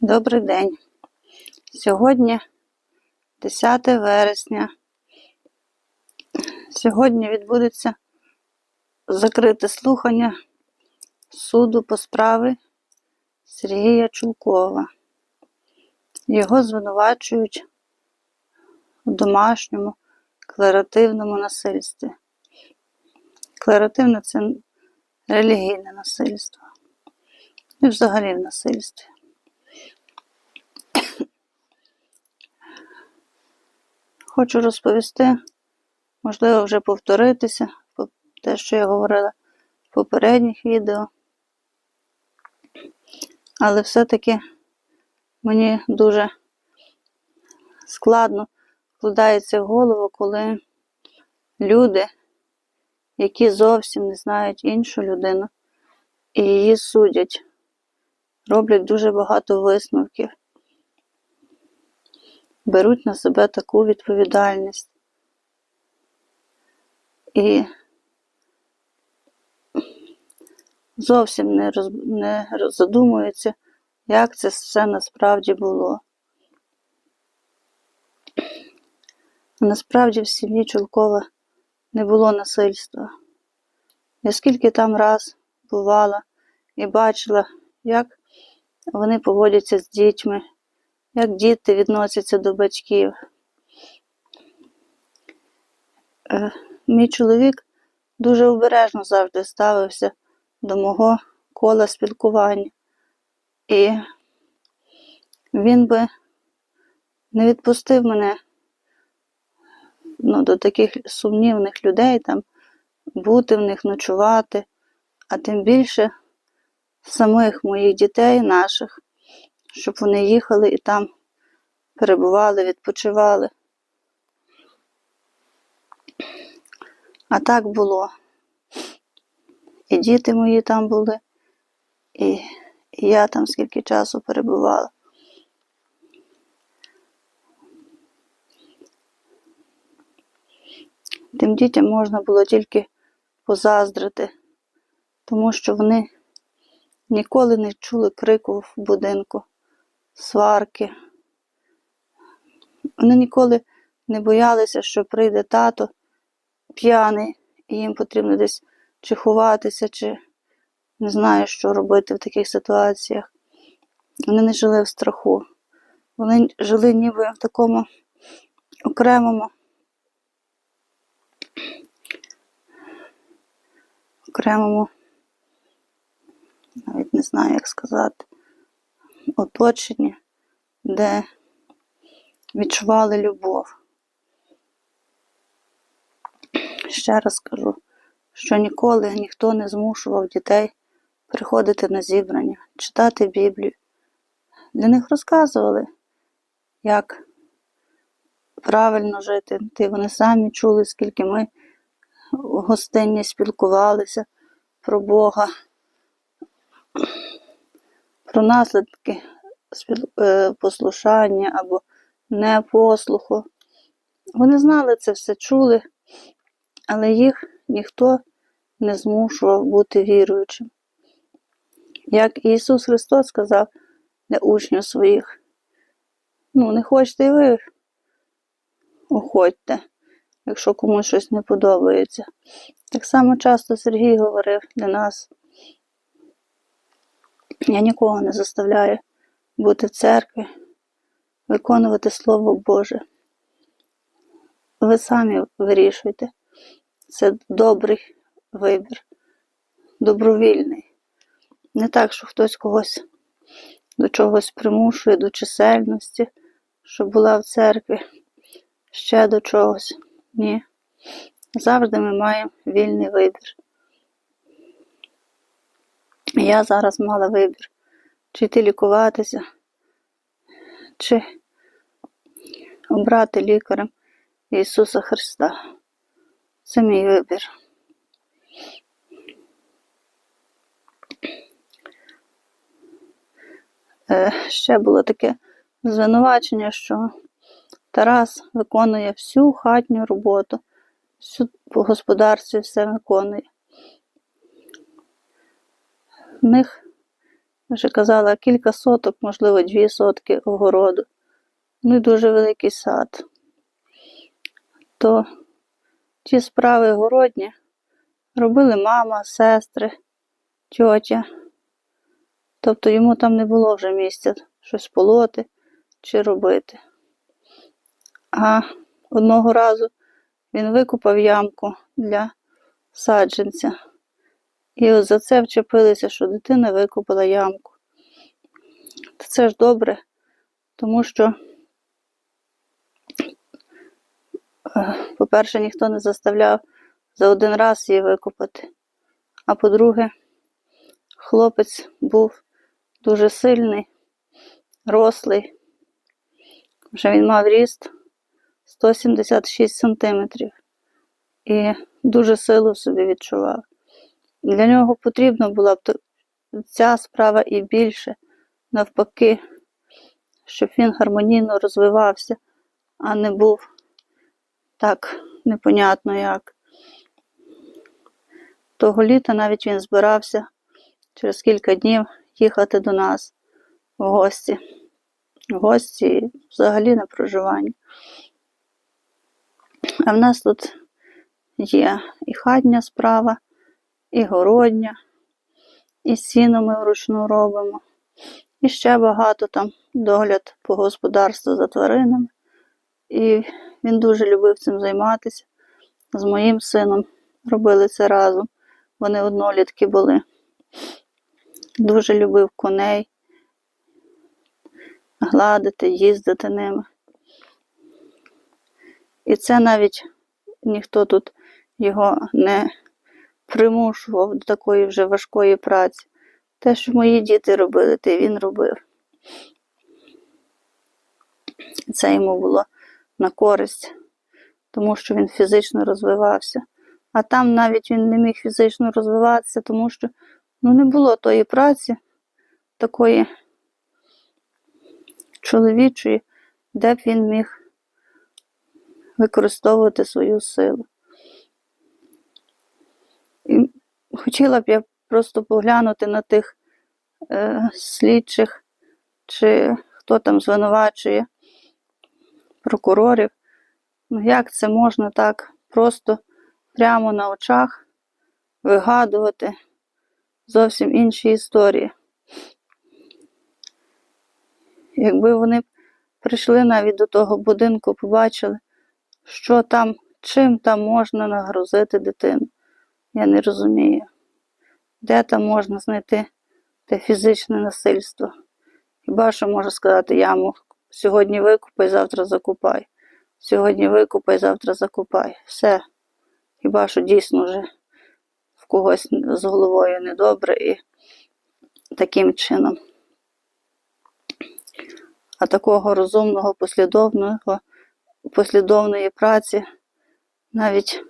Добрий день. Сьогодні 10 вересня. Сьогодні відбудеться закрите слухання суду по справі Сергія Чулкова. Його звинувачують у домашньому клеративному насильстві. Клеративне це релігійне насильство. І взагалі в насильстві. Хочу розповісти, можливо, вже повторитися, по- те, що я говорила в попередніх відео. Але все-таки мені дуже складно вкладається в голову, коли люди, які зовсім не знають іншу людину і її судять, роблять дуже багато висновків беруть на себе таку відповідальність. І зовсім не, роз, не задумуються, як це все насправді було. Насправді в сім'ї Чулкова не було насильства. Я скільки там раз бувала і бачила, як вони поводяться з дітьми, як діти відносяться до батьків. Е, Мій чоловік дуже обережно завжди ставився до мого кола спілкування. І він би не відпустив мене ну, до таких сумнівних людей, там, бути в них, ночувати, а тим більше самих моїх дітей наших, щоб вони їхали і там перебували, відпочивали. А так було. І діти мої там були, і, я там скільки часу перебувала. Тим дітям можна було тільки позаздрити, тому що вони ніколи не чули крику в будинку, сварки. Вони ніколи не боялися, що прийде тато п'яний, і їм потрібно десь чи ховатися, чи не знаю, що робити в таких ситуаціях. Вони не жили в страху. Вони жили ніби в такому окремому, окремому, навіть не знаю, як сказати, оточенні, де відчували любов. Ще раз кажу, що ніколи ніхто не змушував дітей приходити на зібрання, читати Біблію. Для них розказували, як правильно жити. Ти вони самі чули, скільки ми гостинні спілкувалися про Бога, про наслідки е, послушання або непослуху. Вони знали це все, чули, але їх ніхто не змушував бути віруючим. Як Ісус Христос сказав для учнів своїх, ну, не хочете і ви, уходьте, якщо комусь щось не подобається. Так само часто Сергій говорив для нас. Я нікого не заставляю бути в церкві, виконувати Слово Боже. Ви самі вирішуйте. Це добрий вибір, добровільний. Не так, що хтось когось до чогось примушує, до чисельності, щоб була в церкві, ще до чогось. Ні. Завжди ми маємо вільний вибір. Я зараз мала вибір, чи йти лікуватися, чи обрати лікарем Ісуса Христа. Це мій вибір. Е, Ще було таке звинувачення, що Тарас виконує всю хатню роботу, всю по господарстві все виконує. В них вже казала, кілька соток, можливо, дві сотки огороду. Ну і дуже великий сад. То ті справи городні робили мама, сестри, тьотя. Тобто йому там не було вже місця щось полоти чи робити. А одного разу він викупав ямку для саджанця. І от за це вчепилися, що дитина викупила ямку. Це ж добре, тому що, е, по-перше, ніхто не заставляв за один раз її викупати. А по-друге, хлопець був дуже сильний, рослий. Вже він мав ріст 176 сантиметрів і дуже силу в собі відчував. Для нього потрібна була б ця справа і більше, навпаки, щоб він гармонійно розвивався, а не був так непонятно як. Того літа навіть він збирався через кілька днів їхати до нас в гості. В гості взагалі на проживання. А в нас тут є і хатня справа, і городня, і сіно ми вручну робимо, і ще багато там догляд по господарству за тваринами. І він дуже любив цим займатися. З моїм сином робили це разом. Вони однолітки були. Дуже любив коней, гладити, їздити ними. І це навіть ніхто тут його не примушував до такої вже важкої праці. Те, що мої діти робили, те він робив. Це йому було на користь, тому що він фізично розвивався. А там навіть він не міг фізично розвиватися, тому що ну, не було тої праці, такої чоловічої, де б він міг використовувати свою силу. І хотіла б я просто поглянути на тих е, слідчих, чи хто там звинувачує прокурорів. Ну, як це можна так просто прямо на очах вигадувати зовсім інші історії? Якби вони прийшли навіть до того будинку, побачили, що там, чим там можна нагрузити дитину. Я не розумію, де там можна знайти те фізичне насильство. Хіба що можу сказати яму, сьогодні викупай, завтра закупай. Сьогодні викупай, завтра закупай. Все. Хіба що дійсно вже в когось з головою недобре і таким чином. А такого розумного, послідовного, послідовної праці навіть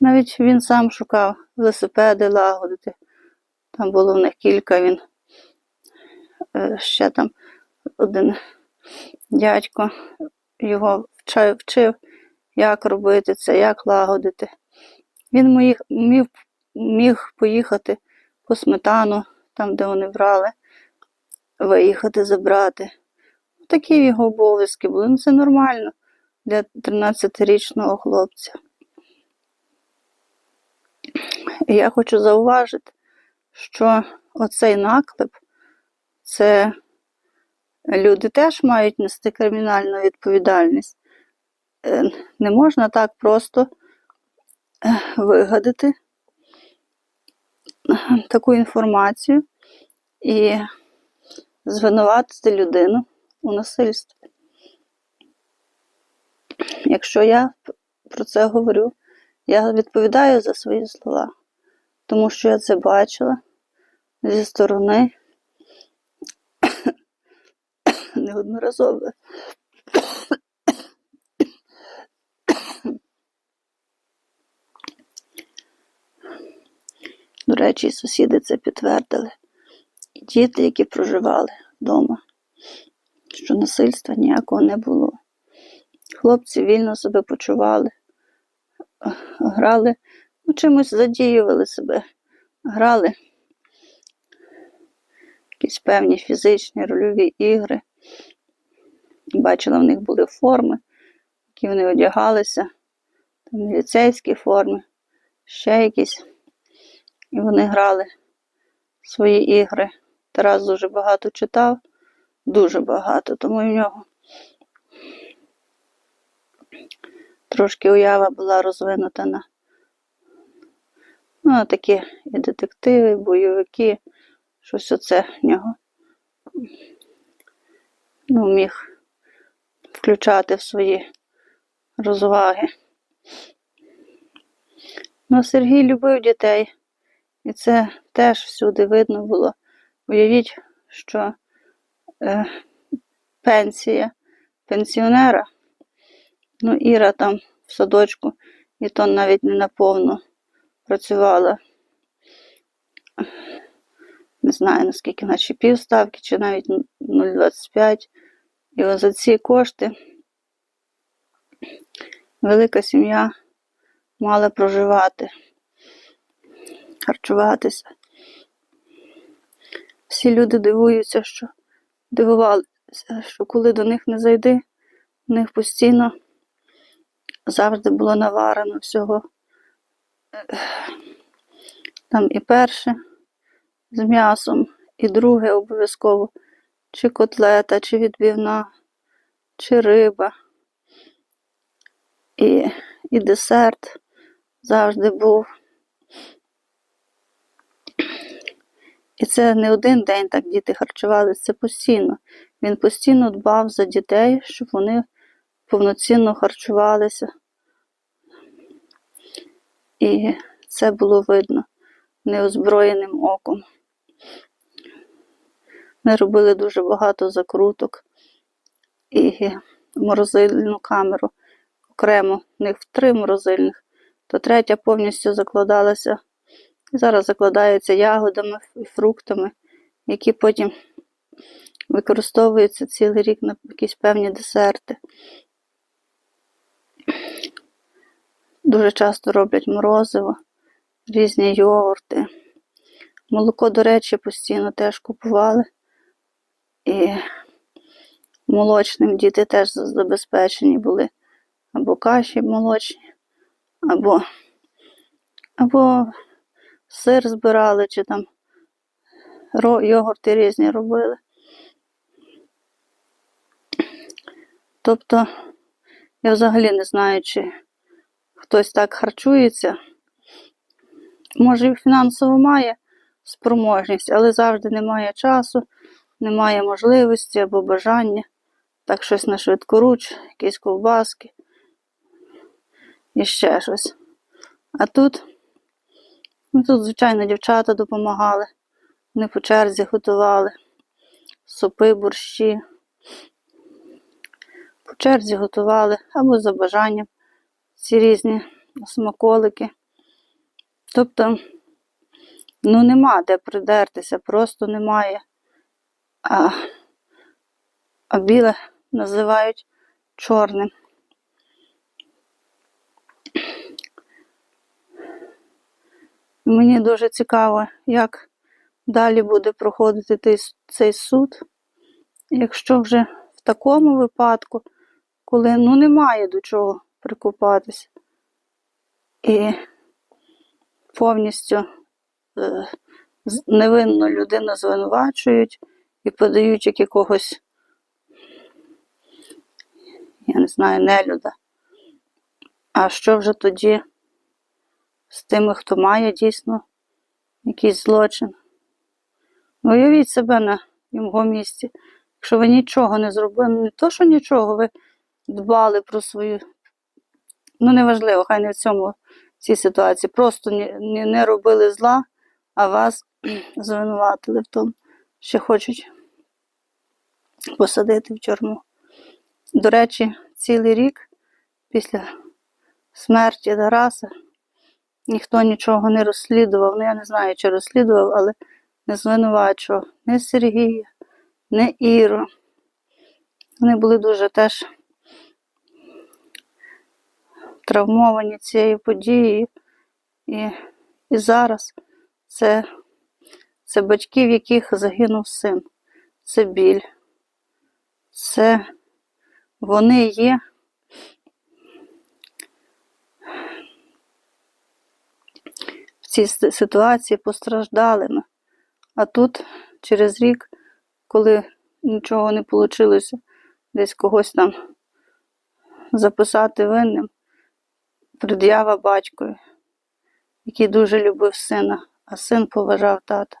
навіть він сам шукав велосипеди лагодити. Там було в них кілька, він е, ще там один дядько його вчив, як робити це, як лагодити. Він міг, міг, міг поїхати по сметану, там, де вони брали, виїхати забрати. Такі його обов'язки були. Ну, це нормально для 13-річного хлопця. Я хочу зауважити, що оцей наклеп це люди теж мають нести кримінальну відповідальність. Е, Не можна так просто е, вигадати таку інформацію і звинуватити людину у насильстві. Якщо я про це говорю, я відповідаю за свої слова, тому що я це бачила зі сторони неодноразово. До речі, сусіди це підтвердили. І діти, які проживали вдома, що насильства ніякого не було. Хлопці вільно себе почували, грали, ну, чимось задіювали себе, грали якісь певні фізичні рольові ігри. Бачила, в них були форми, які вони одягалися, там міліцейські форми, ще якісь. І вони грали свої ігри. Тарас дуже багато читав, дуже багато, тому і в нього трошки уява була розвинута на ну, такі і детективи, і бойовики, щось оце в нього ну, міг включати в свої розваги. Ну, Сергій любив дітей, і це теж всюди видно було. Уявіть, що е, пенсія пенсіонера, ну, Іра там в садочку, і то навіть не наповну працювала. Не знаю, наскільки наші півставки, чи навіть 0,25. І ось за ці кошти велика сім'я мала проживати, харчуватися. Всі люди дивуються, що дивувалися, що коли до них не зайди, в них постійно завжди було наварено всього. Там і перше з м'ясом, і друге обов'язково, чи котлета, чи відбивна, чи риба. І, і десерт завжди був. І це не один день так діти харчувалися, це постійно. Він постійно дбав за дітей, щоб вони повноцінно харчувалися. І це було видно неозброєним оком. Ми робили дуже багато закруток і морозильну камеру окремо, в них три морозильних, то третя повністю закладалася. Зараз закладається ягодами і фруктами, які потім використовуються цілий рік на якісь певні десерти. Дуже часто роблять морозиво, різні йогурти. Молоко, до речі, постійно теж купували. І молочним діти теж забезпечені були або каші молочні, або, або сир збирали, чи там йогурти різні робили. Тобто, я взагалі не знаю, чи хтось так харчується. Може, і фінансово має спроможність, але завжди немає часу, немає можливості або бажання. Так щось на швидкоруч, якісь ковбаски і ще щось. А тут, ну тут, звичайно, дівчата допомагали, вони по черзі готували супи, борщі. По черзі готували або за бажанням ці різні смаколики. Тобто, ну нема де придертися, просто немає. А, а біле називають чорним. Мені дуже цікаво, як далі буде проходити цей суд, якщо вже в такому випадку, коли ну немає до чого прикопатися. І повністю е, невинну людину звинувачують і подають як якогось, я не знаю, нелюда. А що вже тоді з тими, хто має дійсно якийсь злочин? Ну, Уявіть себе на його місці. Якщо ви нічого не зробили, не то, що нічого, ви дбали про свою. Ну, неважливо, хай не в цьому в цій ситуації. Просто не, не, робили зла, а вас звинуватили в тому, що хочуть посадити в тюрму. До речі, цілий рік після смерті Тараса ніхто нічого не розслідував. Ну, я не знаю, чи розслідував, але не звинувачував ні Сергія, ні Іру. Вони були дуже теж травмовані цією подією. І, і зараз це Це батьки, в яких загинув син. Це біль. Це вони є в цій ситуації постраждалими. А тут через рік, коли нічого не вийшло, десь когось там записати винним, пред'ява батькові, який дуже любив сина, а син поважав тата.